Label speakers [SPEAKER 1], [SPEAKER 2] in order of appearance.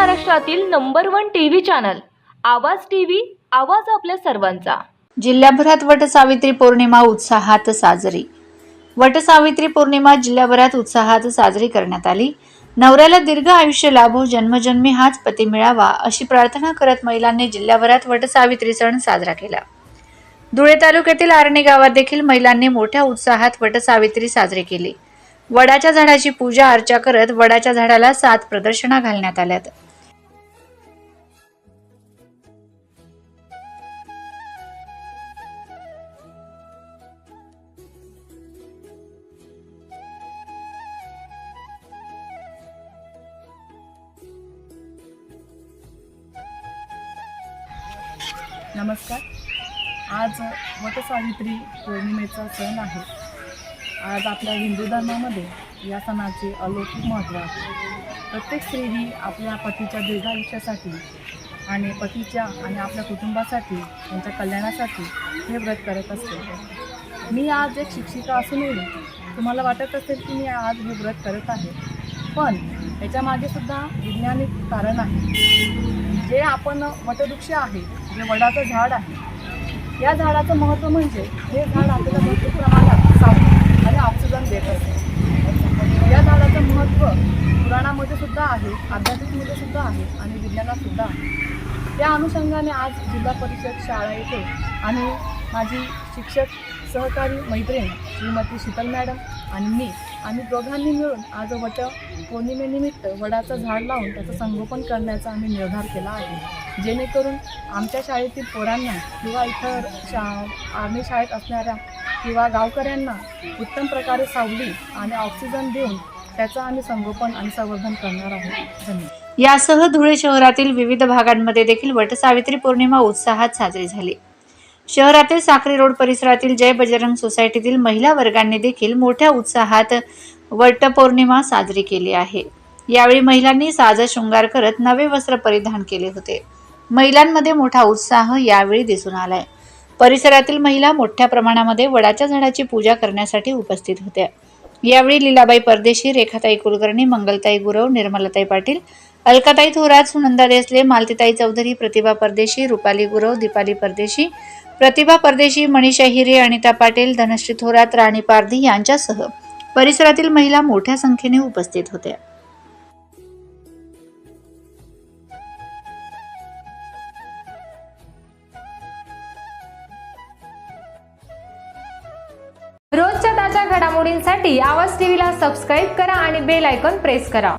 [SPEAKER 1] महाराष्ट्रातील number one TV channel Awaaz TV Awaaz आपल्या सर्वांचा.
[SPEAKER 2] जिल्ह्याभरात वटसावित्री पौर्णिमा उत्साहात साजरी. वटसावित्री पौर्णिमा जिल्ह्याभरात उत्साहात साजरी करण्यात आली. नवऱ्याला दीर्घ आयुष्य लाभो जन्मजन्मी हाच पती मिळावा अशी प्रार्थना करत महिलांनी जिल्ह्याभरात वटसावित्री सण साजरा केला. धुळे तालुक्यातील आर्णी गावात देखील महिलांनी मोठ्या उत्साहात वटसावित्री साजरी केली. वडाच्या झाडाची पूजा अर्चा करत वडाच्या झाडाला सात प्रदर्शना घालण्यात आल्यात.
[SPEAKER 3] नमस्कार. आज वटसावित्री पौर्णिमेचा सण आहे. आज आपल्या हिंदू धर्मामध्ये या सणाचे अलौकिक महत्त्व आहे. प्रत्येक स्त्री ही आपल्या पतीच्या दीर्घायुष्यासाठी आणि पतीच्या आणि आपल्या कुटुंबासाठी त्यांच्या कल्याणासाठी हे व्रत करत असते. मी आज एक शिक्षिका असूनही तुम्हाला वाटत असेल की मी आज हे व्रत करत आहे. पण याच्यामागे सुद्धा वैज्ञानिक कारण आहे. जे आपण वटवृक्ष आहे जे वडाचं झाड आहे. या झाडाचं महत्त्व म्हणजे हे झाड आपल्याला भरपूर प्रमाणात सावली आणि ऑक्सिजन देत असते. या झाडाचं महत्त्व पुराणामध्ये सुद्धा आहे आध्यात्मिकमध्ये सुद्धा आहे आणि विज्ञानात सुद्धा आहे. त्या अनुषंगाने आज जिल्हा परिषद शाळा येथे आणि माझी शिक्षक सहकारी मैत्रीण श्रीमती शीतल मॅडम आणि मी आम्ही दोघांनी मिळून आज वट पौर्णिमेनिमित्त वडाचं झाड लावून त्याचं संगोपन करण्याचा आम्ही निर्धार केला आहे. जेणेकरून आमच्या शाळेतील पोरांना किंवा इतर शा आर्मी शाळेत असणाऱ्या किंवा गावकऱ्यांना उत्तम प्रकारे सावली आणि ऑक्सिजन देऊन त्याचं आम्ही संगोपन आणि संवर्धन करणार आहोत. धन्यवाद.
[SPEAKER 2] यासह धुळे शहरातील विविध भागांमध्ये देखील वटसावित्री पौर्णिमा उत्साहात साजरी झाली. शहरातील साखरी रोड परिसरातील जय बजरंग सोसायटीतील महिला वर्गांनी देखील मोठ्या उत्साहात वटपौर्णिमा साजरी केली आहे. यावेळी महिलांनी साज शृंगार करत नवे वस्त्र परिधान केले होते. महिलांमध्ये मोठा उत्साह यावेळी दिसून आलाय. परिसरातील महिला मोठ्या प्रमाणामध्ये वडाच्या झाडाची पूजा करण्यासाठी उपस्थित होत्या. यावेळी लीलाबाई परदेशी रेखाताई कुलकर्णी मंगलताई गुरव निर्मलाताई पाटील अलकाताई थोरात सुनंदा देसले मालतीताई चौधरी प्रतिभा परदेशी रुपाली गुरव दीपाली परदेशी प्रतिभा परदेशी मनीषा हिरे अनिता पाटील धनश्री थोरात राणी पारधी यांच्यासह परिसरातील महिला मोठ्या संख्येने उपस्थित होत्या.
[SPEAKER 4] रोजच्या ताज्या घडामोडींसाठी आवाज टीव्हीला सबस्क्राईब करा आणि बेल आयकॉन प्रेस करा.